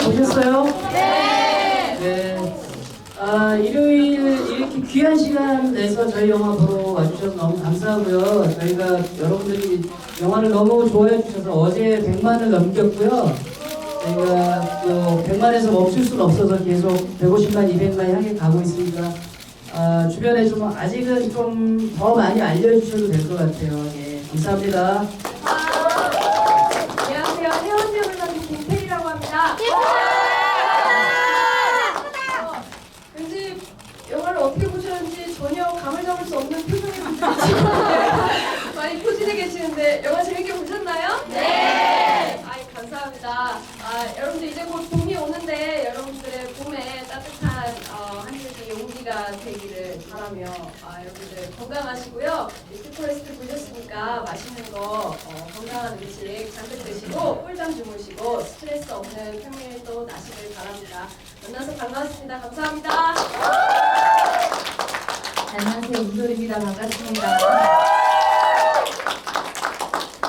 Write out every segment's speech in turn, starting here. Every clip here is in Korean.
좋았어요? 네. 네. 아, 일요일 이렇게 귀한 시간 내서 저희 영화 보러 와주셔서 너무 감사하고요. 저희가 여러분들이 영화를 너무 좋아해 주셔서 어제 100만을 넘겼고요. 저희가 또 100만에서 멈출 수는 없어서 계속 150만, 200만 향해 가고 있으니까 아, 주변에 좀 아직은 좀 더 많이 알려주셔도 될 것 같아요. 예, 감사합니다. 안녕하세요. 태원지 불러는 김태리라고 합니다. 어, 왠지 영화를 어떻게 보셨는지 전혀 감을 잡을 수 없는 표정이 많이 계시는데 영화 재밌게 보셨나요? 네. 아이 감사합니다. 아, 여러분들 이제 곧 봄이 오는데 여러분들의 봄에 따뜻한 어, 한 줄기 용기가 되기를 바라며 아, 여러분들 건강하시고요. 이 슈퍼레스트 보셨으니까 맛있는 거 어, 건강한 음식 잔뜩 드시고 꿀잠 주무시고 스트레스 없는 평일도 나시길 바랍니다. 만나서 반가웠습니다. 감사합니다. 안녕하세요. 우솔입니다. 반갑습니다.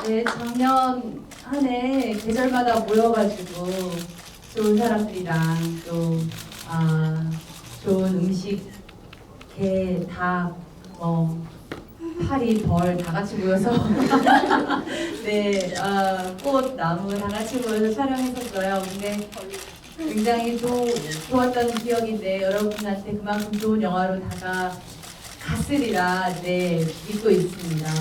네, 작년 한 해 계절마다 모여가지고 좋은 사람들이랑 또 아, 좋은 음식, 개, 닭, 뭐 파리, 벌 다 같이 모여서 네, 아, 꽃, 나무 다 같이 모여서 촬영했었어요. 근데 굉장히 또 좋았던 기억인데 여러분한테 그만큼 좋은 영화로 다가 갔으리라 네 믿고 있습니다.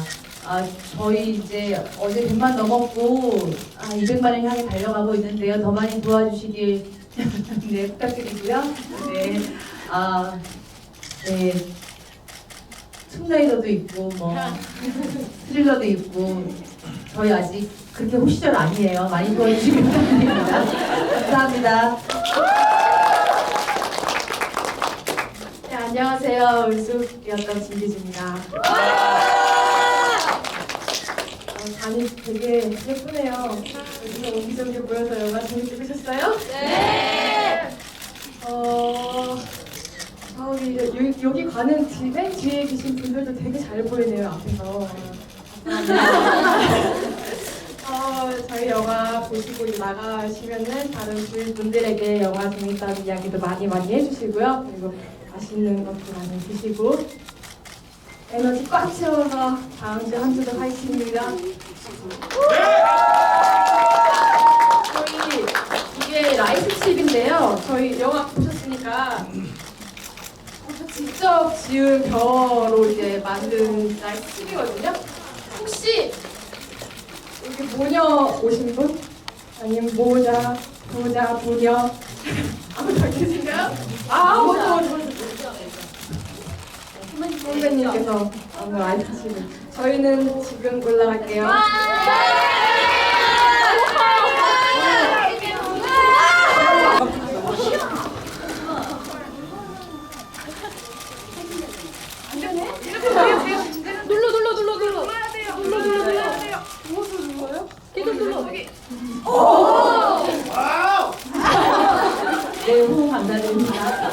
아 저희 이제 어제 100만 넘었고 아 200만을 향해 달려가고 있는데요. 더 많이 도와주시길 네 부탁드리고요. 네. 아 네. 툼레이더도 있고 뭐 스릴러도 있고 저희 아직 그렇게 호시절 아니에요. 많이 도와주시길 부탁드립니다. 감사합니다. 네, 안녕하세요. 울쑥이었던 진기주입니다. 어, 잠이 되게 예쁘네요. 요즘에 옹기종기 모여서 영화 재밌게 보셨어요? 네! 어, 저기 여기, 여기 가는 집에 뒤에 계신 분들도 되게 잘 보이네요, 앞에서. 어, 저희 영화 보시고 나가시면은 다른 주위 분들에게 영화 재밌다는 이야기도 많이 많이 해주시고요. 그리고 맛있는 것도 많이 드시고 에너지 꽉 채워서 다음 주 한 주도 화이팅입니다. 저희 이게 라이트 칩인데요. 저희 영화 보셨으니까 직접 지은 벼로 이제 만든 라이트 칩이거든요. 혹시 여기 모녀 오신 분? 아니면 모자, 모자, 모녀 아무도 안 계신가요? 아, 먼저, 먼저. 선배님께서 오늘 아이스십을 저희는 지금 올라갈게요. 눌러 눌러 눌러 눌러 눌러야 돼요. 눌러 눌러 눌러야 돼요. 무엇을 눌러요? 계속 눌러. 저기. 네, 호응 감사드립니다.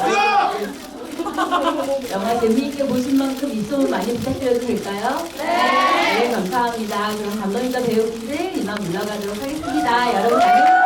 영화 재미있게 보신 만큼 입소문 많이 부탁드려도 될까요? 네. 네, 감사합니다. 그럼 감독님과 배우분들 이만 물러가도록 하겠습니다. 여러분 안녕.